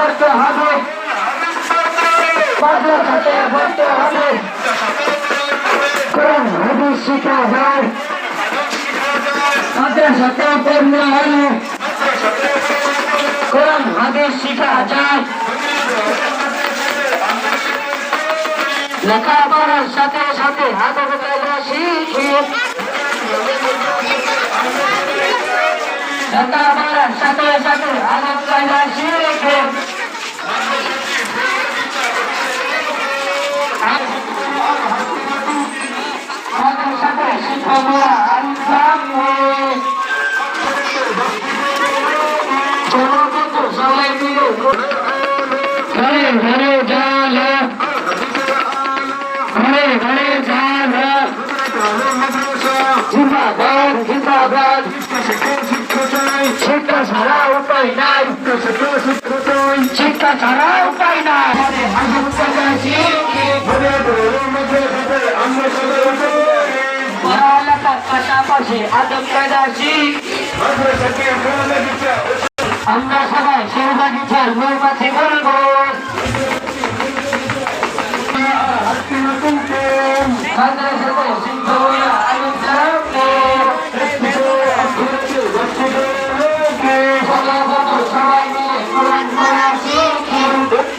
পড়তে হবে। মাদ্রাসাতে পড়তে হবে। কোরআন, হাদিস শিখা যায়। মাদ্রাসাতে পড়লে হলে কোরআন, হাদিস শিখা যায়। লেখাপড়ার সাথে সাথে আদব কায়দা শিখি। লেখাপড়ার সাথে সাথে আদব কায়দা ঘরে জালো ঘরে ঘরে জালো জিন্দাবাদ জিন্দাবাদ শিক্ষা ছাড়া উপায় নাই শিক্ষা ছাড়া উপায় নাই পাশাপাশি আদব কায়দা শিখ আমরা সবাই সৌভাগিচার মৌমাছি বলব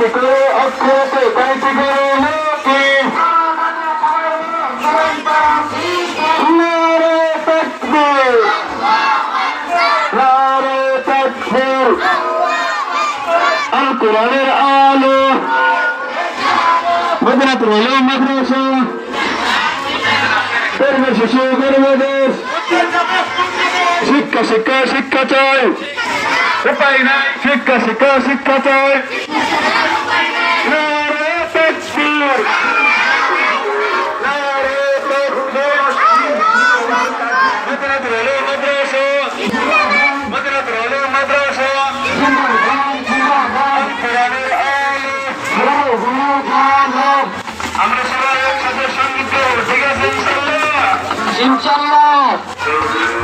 শিখি অক্ষরতে কয়টি করে শিখি নারে তকবীর নারে তকবীর আল কোরআনের আলো মদিনাতুল উলুম মাদ্রাসা করবে শিশু শিক্ষা শিক্ষা শিক্ষা চাই উপায় নাই শিক্ষা শিক্ষা শিক্ষা চাই আমরা সবাই একসাথে সংগীত ঠিক আছে ইনশাল্লাহ ইনশাল্লাহ